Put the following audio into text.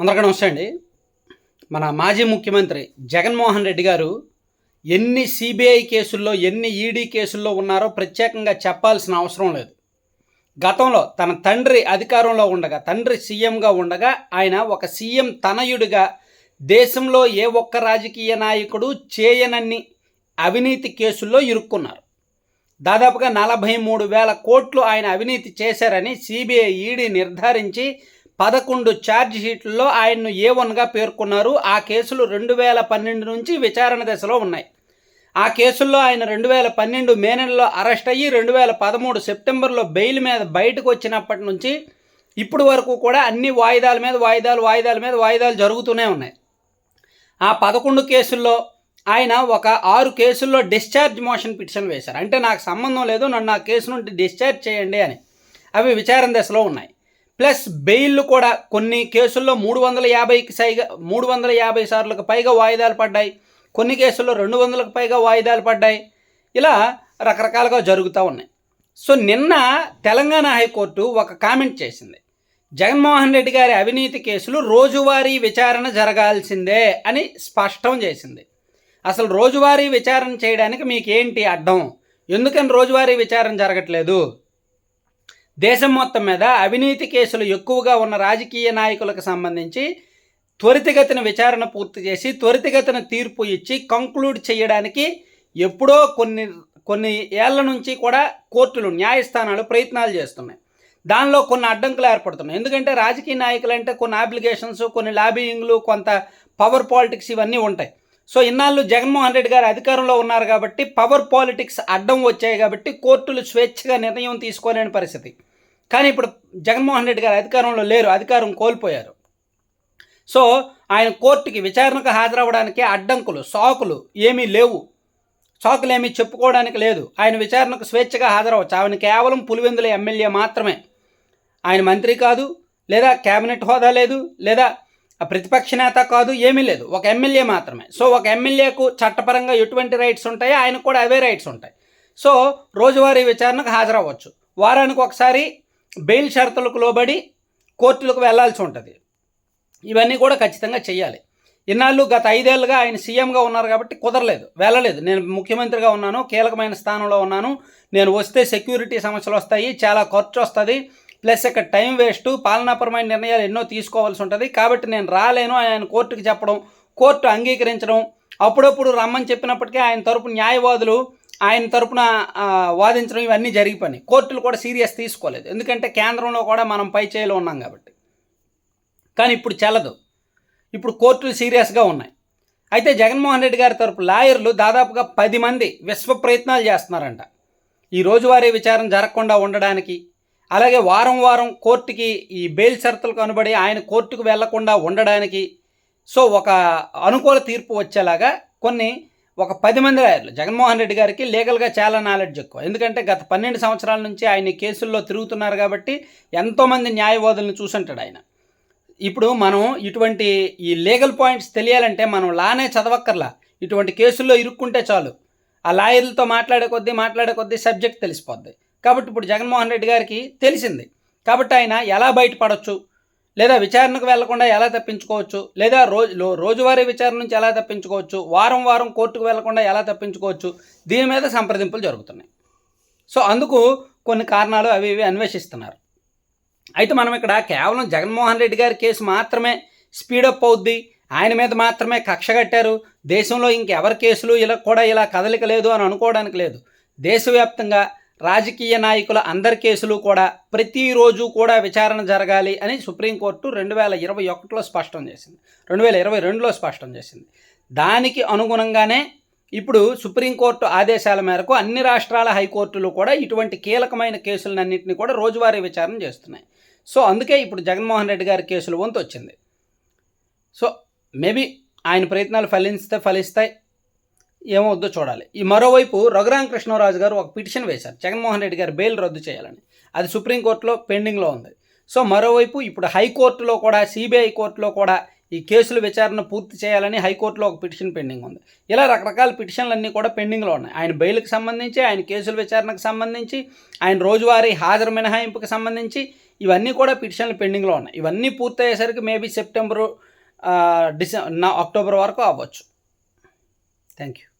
అందరికీ నమస్తే అండి. మన మాజీ ముఖ్యమంత్రి జగన్మోహన్ రెడ్డి గారు ఎన్ని సిబిఐ కేసుల్లో ఎన్ని ఈడీ కేసుల్లో ఉన్నారో ప్రత్యేకంగా చెప్పాల్సిన అవసరం లేదు. గతంలో తన తండ్రి అధికారంలో ఉండగా తండ్రి సీఎంగా ఉండగా ఆయన ఒక సీఎం తనయుడిగా దేశంలో ఏ ఒక్క రాజకీయ నాయకుడు చేయనన్ని అవినీతి కేసుల్లో ఇరుక్కున్నారు. దాదాపుగా నలభై మూడు వేల కోట్లు ఆయన అవినీతి చేశారని సిబిఐ ఈడీ నిర్ధారించి పదకొండు ఛార్జ్ షీట్లలో ఆయన్ను ఏ వన్గా పేర్కొన్నారు? ఆ కేసులు రెండు వేల పన్నెండు నుంచి విచారణ దశలో ఉన్నాయి. ఆ కేసుల్లో ఆయన రెండు వేల పన్నెండు మే నెలలో అరెస్ట్ అయ్యి రెండు వేల పదమూడు సెప్టెంబర్లో బెయిల్ మీద బయటకు వచ్చినప్పటి నుంచి ఇప్పటి వరకు కూడా అన్ని వాయిదాల మీద వాయిదాలు వాయిదాల మీద వాయిదాలు జరుగుతూనే ఉన్నాయి. ఆ పదకొండు కేసుల్లో ఆయన ఒక ఆరు కేసుల్లో డిశ్చార్జ్ మోషన్ పిటిషన్ వేశారు. అంటే నాకు సంబంధం లేదు నన్ను ఆ కేసు నుండి డిశ్చార్జ్ చేయండి అని. అవి విచారణ దశలో ఉన్నాయి. ప్లస్ బెయిల్ కూడా కొన్ని కేసుల్లో మూడు వందల యాభైకి సైగా మూడు వందల యాభై సార్లకు పైగా వాయిదాలు పడ్డాయి. కొన్ని కేసుల్లో రెండు వందలకు పైగా వాయిదాలు పడ్డాయి. ఇలా రకరకాలుగా జరుగుతూ ఉన్నాయి. సో నిన్న తెలంగాణ హైకోర్టు ఒక కామెంట్ చేసింది. జగన్మోహన్ రెడ్డి గారి అవినీతి కేసులు రోజువారీ విచారణ జరగాల్సిందే అని స్పష్టం చేసింది. అసలు రోజువారీ విచారణ చేయడానికి మీకు ఏంటి అడ్డం? ఎందుకని రోజువారీ విచారణ జరగట్లేదు? దేశం మొత్తం మీద అవినీతి కేసులు ఎక్కువగా ఉన్న రాజకీయ నాయకులకు సంబంధించి త్వరితగతిన విచారణ పూర్తి చేసి త్వరితగతిన తీర్పు ఇచ్చి కంక్లూడ్ చేయడానికి ఎప్పుడో కొన్ని కొన్ని ఏళ్ళ నుంచి కూడా కోర్టులు న్యాయస్థానాలు ప్రయత్నాలు చేస్తున్నాయి. దానిలో కొన్ని అడ్డంకులు ఏర్పడుతున్నాయి. ఎందుకంటే రాజకీయ నాయకులు అంటే కొన్ని అప్లికేషన్స్ కొన్ని లాబియింగ్లు కొంత పవర్ పాలిటిక్స్ ఇవన్నీ ఉంటాయి. సో ఇన్నాళ్ళు జగన్మోహన్ రెడ్డి గారు అధికారంలో ఉన్నారు కాబట్టి పవర్ పాలిటిక్స్ అడ్డం వచ్చాయి కాబట్టి కోర్టులు స్వేచ్ఛగా నిర్ణయం తీసుకోలేని పరిస్థితి. కానీ ఇప్పుడు జగన్మోహన్ రెడ్డి గారు అధికారంలో లేరు అధికారం కోల్పోయారు. సో ఆయన కోర్టుకి విచారణకు హాజరవ్వడానికి అడ్డంకులు సాకులు ఏమీ లేవు. సాకులు ఏమీ చెప్పుకోవడానికి లేదు. ఆయన విచారణకు స్వేచ్ఛగా హాజరవచ్చు ఆయన కేవలం పులివెందుల ఎమ్మెల్యే మాత్రమే. ఆయన మంత్రి కాదు లేదా కేబినెట్ హోదా లేదు లేదా ప్రతిపక్ష నేత కాదు ఏమీ లేదు. ఒక ఎమ్మెల్యే మాత్రమే. సో ఒక ఎమ్మెల్యేకు చట్టపరంగా ఎటువంటి రైట్స్ ఉంటాయో ఆయనకు కూడా అవే రైట్స్ ఉంటాయి. సో రోజువారీ విచారణకు హాజరవ్వచ్చు. వారానికి ఒకసారి బెయిల్ షరతులకు లోబడి కోర్టులకు వెళ్ళాల్సి ఉంటుంది. ఇవన్నీ కూడా ఖచ్చితంగా చేయాలి ఇన్నాళ్ళు గత ఐదేళ్ళుగా ఆయన సీఎంగా ఉన్నారు కాబట్టి కుదరలేదు వెళ్ళలేదు. నేను ముఖ్యమంత్రిగా ఉన్నాను కీలకమైన స్థానంలో ఉన్నాను. నేను వస్తే సెక్యూరిటీ సమస్యలు వస్తాయి చాలా ఖర్చు వస్తుంది. ప్లస్ ఇక్కడ టైం వేస్ట్ పాలనాపరమైన నిర్ణయాలు ఎన్నో తీసుకోవాల్సి ఉంటుంది. కాబట్టి నేను రాలేను ఆయన కోర్టుకి చెప్పడం కోర్టు అంగీకరించడం. అప్పుడప్పుడు రమ్మని చెప్పినప్పటికీ ఆయన తరపు న్యాయవాదులు ఆయన తరపున వాదించడం ఇవన్నీ జరిగిపోయినాయి కోర్టులు కూడా సీరియస్ తీసుకోలేదు. ఎందుకంటే కేంద్రంలో కూడా మనం పై చేయలో ఉన్నాం కాబట్టి. కానీ ఇప్పుడు చెల్లదు. ఇప్పుడు కోర్టులు సీరియస్గా ఉన్నాయి. అయితే జగన్మోహన్ రెడ్డి గారి తరపు లాయర్లు దాదాపుగా పది మంది విశ్వ ప్రయత్నాలు చేస్తున్నారంట. ఈ రోజువారీ విచారణ జరగకుండా ఉండడానికి అలాగే వారం వారం కోర్టుకి ఈ బెయిల్ షరతులకు అనుబడి ఆయన కోర్టుకు వెళ్ళకుండా ఉండడానికి సో ఒక అనుకూల తీర్పు వచ్చేలాగా కొన్ని ఒక పది మంది లాయర్లు జగన్మోహన్ రెడ్డి గారికి లీగల్గా చాలా నాలెడ్జ్ ఎక్కువ. ఎందుకంటే గత పన్నెండు సంవత్సరాల నుంచి ఆయన కేసుల్లో తిరుగుతున్నారు కాబట్టి ఎంతోమంది న్యాయవాదులను చూసుంటాడు ఆయన. ఇప్పుడు మనం ఇటువంటి ఈ లీగల్ పాయింట్స్ తెలియాలంటే మనం లానే చదవక్కర్లా. ఇటువంటి కేసుల్లో ఇరుక్కుంటే చాలు. ఆ లాయర్లతో మాట్లాడే కొద్దీ మాట్లాడే కొద్దీ సబ్జెక్ట్ తెలిసిపోద్ది. కాబట్టి ఇప్పుడు జగన్మోహన్ రెడ్డి గారికి తెలిసింది. కాబట్టి ఆయన ఎలా బయటపడవచ్చు లేదా విచారణకు వెళ్ళకుండా ఎలా తప్పించుకోవచ్చు? లేదా రోజు రోజువారీ విచారణ నుంచి ఎలా తప్పించుకోవచ్చు? వారం వారం కోర్టుకు వెళ్ళకుండా ఎలా తప్పించుకోవచ్చు? దీని మీద సంప్రదింపులు జరుగుతున్నాయి. సో అందుకు కొన్ని కారణాలు అవి ఇవి అన్వేషిస్తున్నారు. అయితే మనం ఇక్కడ కేవలం జగన్మోహన్ రెడ్డి గారి కేసు మాత్రమే స్పీడప్ అవుద్ది. ఆయన మీద మాత్రమే కక్ష కట్టారు. దేశంలో ఇంకెవరి కేసులు ఇలా కూడా ఇలా కదలిక లేదు అని అనుకోవడానికి లేదు. దేశవ్యాప్తంగా రాజకీయ నాయకుల అందరి కేసులు కూడా ప్రతిరోజు కూడా విచారణ జరగాలి అని సుప్రీంకోర్టు రెండు వేల ఇరవై ఒకటిలో స్పష్టం చేసింది. రెండు వేల ఇరవై రెండులో స్పష్టం చేసింది. దానికి అనుగుణంగానే ఇప్పుడు సుప్రీంకోర్టు ఆదేశాల మేరకు అన్ని రాష్ట్రాల హైకోర్టులు కూడా ఇటువంటి కీలకమైన కేసులన్నింటినీ కూడా రోజువారీ విచారణ చేస్తున్నాయి. సో అందుకే ఇప్పుడు జగన్మోహన్ రెడ్డి గారి కేసులు వంతు వచ్చింది సో మేబీ ఆయన ప్రయత్నాలు ఫలిస్తే ఫలిస్తాయి ఏమవుద్దో చూడాలి. ఈ మరోవైపు రఘురామకృష్ణరాజు గారు ఒక పిటిషన్ వేశారు. జగన్మోహన్ రెడ్డి గారు బెయిల్ రద్దు చేయాలని. అది సుప్రీంకోర్టులో పెండింగ్లో ఉంది. సో మరోవైపు ఇప్పుడు హైకోర్టులో కూడా సిబిఐ కోర్టులో కూడా ఈ కేసుల విచారణ పూర్తి చేయాలని హైకోర్టులో ఒక పిటిషన్ పెండింగ్ ఉంది. ఇలా రకరకాల పిటిషన్లన్నీ కూడా పెండింగ్లో ఉన్నాయి. ఆయన బెయిల్కి సంబంధించి ఆయన కేసుల విచారణకు సంబంధించి ఆయన రోజువారీ హాజరు మినహాయింపుకి సంబంధించి ఇవన్నీ కూడా పిటిషన్లు పెండింగ్లో ఉన్నాయి. ఇవన్నీ పూర్తయ్యేసరికి మేబీ సెప్టెంబరు డిసె అక్టోబర్ వరకు అవ్వచ్చు. Thank you.